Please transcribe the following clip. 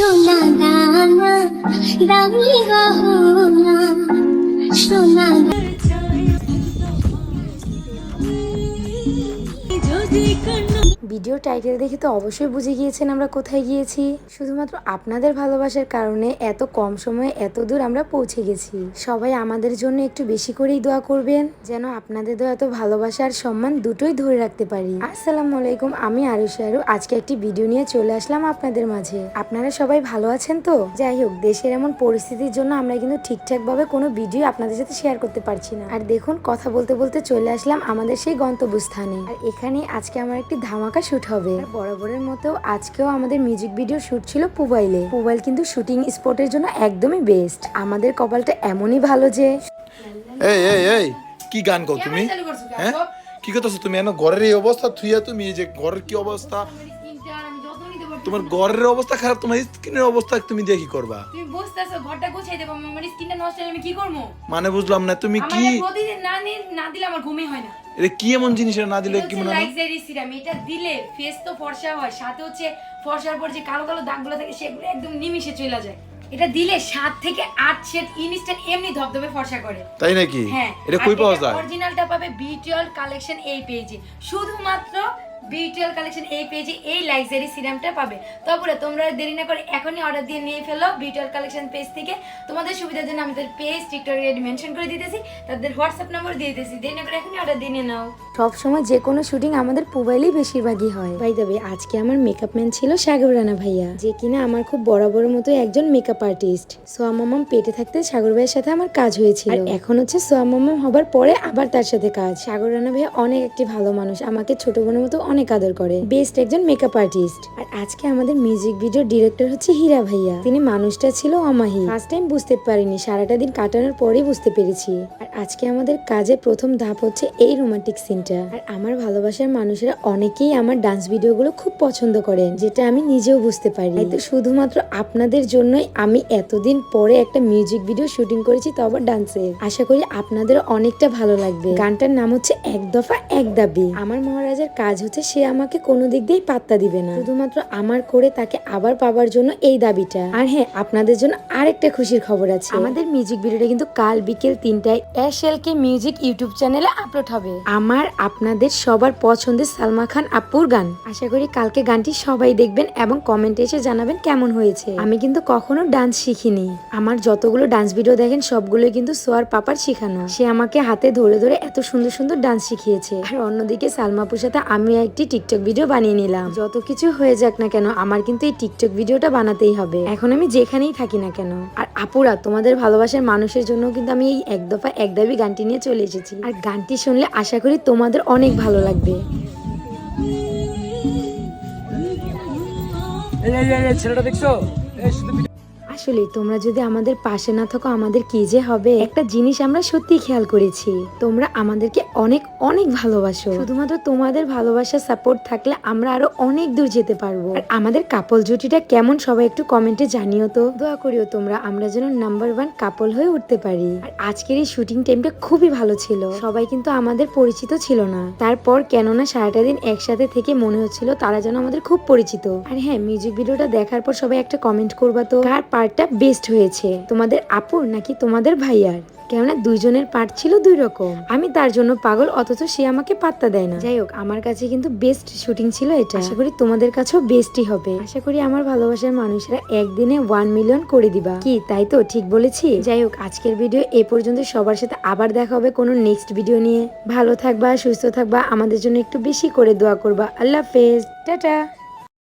সোনা দানা দামি গহনা সোনা ভিডিও টাইটেল দেখে তো অবশ্যই বুঝে গিয়েছেন আমরা কোথায় গিয়েছি। শুধুমাত্র আপনাদের ভালোবাসার কারণে এত কম সময়ে এত দূর আমরা পৌঁছে গেছি। সবাই আমাদের জন্য একটু বেশি করেই দোয়া করবেন, যেন আপনাদের দোয়া, এত ভালোবাসা আর সম্মান দুটোই ধরে রাখতে পারি। আসসালামু আলাইকুম, আমি আরুষি আরু। আজকে একটি ভিডিও নিয়ে চলে আসলাম আপনাদের মাঝে। আপনারা সবাই ভালো আছেন তো? যাই হোক, দেশের এমন পরিস্থিতির জন্য আমরা কিন্তু ঠিকঠাক ভাবে কোনো ভিডিও আপনাদের সাথে শেয়ার করতে পারছি না। আর দেখুন, কথা বলতে বলতে চলে আসলাম আমাদের সেই গন্তব্যস্থানে। আর এখানে আজকে আমার একটি ধামাকা শুট হবে। আর বরাবরের মতো আজকেও আমাদের মিউজিক ভিডিও শুট ছিল পুবাইলে। পুবাইল কিন্তু শুটিং স্পটের জন্য একদমই বেস্ট আমাদের কপালটা এমনই ভালো যে এই এই এই কি গান কও তুমি? হ্যাঁ? কি করতেছো তুমি? এনে ঘরের এই অবস্থা থুইয়া তুমি এই যে ঘরের কি অবস্থা? তোমার ঘরের অবস্থা খারাপ তোমার স্কিনের অবস্থা তুমি দিয়ে কি করবা। তুমি বুঝতেছো ঘরটা গুছিয়ে দেবো আমার স্কিনটা নষ্ট হলে আমি কি করব? মানে বুঝলাম না তুমি কি প্রতিদিন না না দিলে আমার ঘুমই হয় না। এটা কি এমন জিনিস এটা না দিলে কি মনে হয় লাক্সারি সিরাম এটা দিলে ফেস তো ফর্সা হয় সাথে হচ্ছে ফর্সার পর যে কালো কালো দাগগুলো থাকে সেগুলো একদম নিমিশে চলে যায়। এটা দিলে সাত থেকে আট শেড ইনস্ট্যান্ট এমনি ধবধবে ফর্সা করে। তাই নাকি? হ্যাঁ এটা কই পাওয়া যায়? অরিজিনালটা পাবে বিটিএল কালেকশন এই পেজে শুধুমাত্র বিটিএল কালেকশন এই পেজে এই লাক্সারি সিরামটা পাবে। তারপরে তোমরা দেরি না করে এখনই অর্ডার দিয়ে নিয়ে ফেলো বিটিএল কালেকশন পেজ থেকে। তোমাদের সুবিধার জন্য আমি তাদের পেজ টিকটক মেনশন করে দিতেছি তাদের হোয়াটসঅ্যাপ নম্বর দিয়ে দিতেছি। দেরি না করে এখনই অর্ডার দিয়ে নিয়ে নাও। সব সময় যে কোনো শুটিং আমাদের মোবাইলেই বেশিরভাগই হয়। ভাই দেবে আজকে আমার মেকআপ ম্যান ছিল সাগর রানা ভাইয়া যে কিনা আমার খুব বরাবর মতো একজন মেকআপ আর্টিস্ট সোয়া মামাম পেটে থাকতে সাগর ভাইয়ের সাথে আমার কাজ হয়েছিল। আর এখন হচ্ছে সোয়া মামাম হবার পরে আবার তার সাথে কাজ। সাগর রানা ভাইয়া অনেক একটি ভালো মানুষ। আমাকে ছোট বোনের মতো অনেক আদর করে। বেস্ট একজন মেকআপ আর্টিস্ট আর আজকে আমাদের মিউজিক ভিডিও ডিরেক্টর হচ্ছে হীরা ভাইয়া। তিনি মানুষটা ছিল অমাহি। ফার্স্ট টাইম বুঝতে পারিনি, সারাটা দিন কাটানোর পরেই বুঝতে পেরেছি। আর আজকে আমাদের কাজের প্রথম ধাপ হচ্ছে এই রোমান্টিক সিনটা আর আমার ভালোবাসার মানুষেরা অনেকেই আমার ডান্স ভিডিওগুলো খুব পছন্দ করেন, যেটা আমি নিজেও বুঝতে পারি। তো শুধুমাত্র আপনাদের জন্যই আমি এতদিন পরে একটা মিউজিক ভিডিও শুটিং করেছি তো আবার ডান্সের আশা করি আপনাদের অনেকটা ভালো লাগবে। গানটার নাম হচ্ছে এক দফা এক দাবি। আমার মহারাজার কাজ হচ্ছে সে আমাকে কোনো দিক দিয়েই পাত্তা দিবে না। শুধুমাত্র আমার করে তাকে আবার পাবার জন্য এই দাবিটা। আর হ্যাঁ আপনাদের জন্য আরেকটা খুশির খবর আছে। আমাদের মিউজিক ভিডিওটা কিন্তু কাল বিকেল তিনটায় S L K music YouTube চ্যানেলে আপলোড হবে। আমার আপনাদের সবার পছন্দের সালমা খান আপুর গান। আশা করি কালকে গানটি সবাই দেখবেন এবং কমেন্টে এসে জানাবেন কেমন হয়েছে। আমি কিন্তু কখনো ডান্স শিখিনি। আমার যতগুলো ডান্স ভিডিও দেখেন সবগুলো কিন্তু সোয়ার পাপার শিখানো। সে আমাকে হাতে ধরে ধরে এত সুন্দর সুন্দর ডান্স শিখিয়েছে। আর অন্যদিকে সালমাপুর সাথে আমি একটি টিকটক ভিডিও বানিয়ে নিলাম। যত কিছু হয়ে যাক না কেন, আমার কিন্তু এই টিকটক ভিডিওটা বানাতেই হবে। এখন আমি যেখানেই থাকি না কেন। আর আপুরা, তোমাদের ভালোবাসার মানুষের জন্য কিন্তু আমি এই এক দফা এক দাবি গানটি নিয়ে চলে এসেছি। আর গানটি শুনলে আশা করি তোমাদের অনেক ভালো লাগবে। ছেলেটা দেখছ? আসলে তোমরা যদি আমাদের পাশে না থাকো, আমাদের কি যে হবে? একটা জিনিস আমরা সত্যি খেয়াল করেছি। তোমরা আমাদেরকে অনেক অনেক ভালোবাসো। শুধুমাত্র তোমাদের ভালোবাসা সাপোর্ট থাকলে আমরা আরও অনেক দূর যেতে পারব। আর আমাদের কাপল জুটিটা কেমন সবাই একটু কমেন্টে জানিও তো। দোয়া করিও তোমরা আমরা যেন নাম্বার ওয়ান কাপল হয়ে উঠতে পারি। আর আজকের এই শুটিং টাইমটা খুবই ভালো ছিল। সবাই কিন্তু আমাদের পরিচিত ছিল না। তারপর কেননা সারাটা দিন একসাথে থেকে মনে হচ্ছিল তারা যেন আমাদের খুব পরিচিত। আর হ্যাঁ মিউজিক ভিডিওটা দেখার পর সবাই একটা কমেন্ট করবা তো। কার পার্টটা বেস্ট হয়েছে। তোমাদের আপুর নাকি তোমাদের ভাইয়ার? কেননা দুইজনের পার্ট ছিল দুই রকম। আমি তার জন্য পাগল, অথচ সে আমাকে পাত্তা দেয় না। যাই হোক, আমার কাছে কিন্তু বেস্ট শুটিং ছিল এটা। আশা করি তোমাদের কাছেও বেস্টই হবে। আশা করি আমার ভালোবাসার মানুষরা একদিনে ওয়ান মিলিয়ন করে দিবা। কি, তাই তো? ঠিক বলেছি? যাই হোক, আজকের ভিডিও এ পর্যন্ত সবার সাথে আবার দেখা হবে কোনো নেক্সট ভিডিও নিয়ে। ভালো থাকবা, সুস্থ থাকবা, আমাদের জন্য একটু বেশি করে দোয়া করবা। আল্লাহ হাফেজ। টাটা!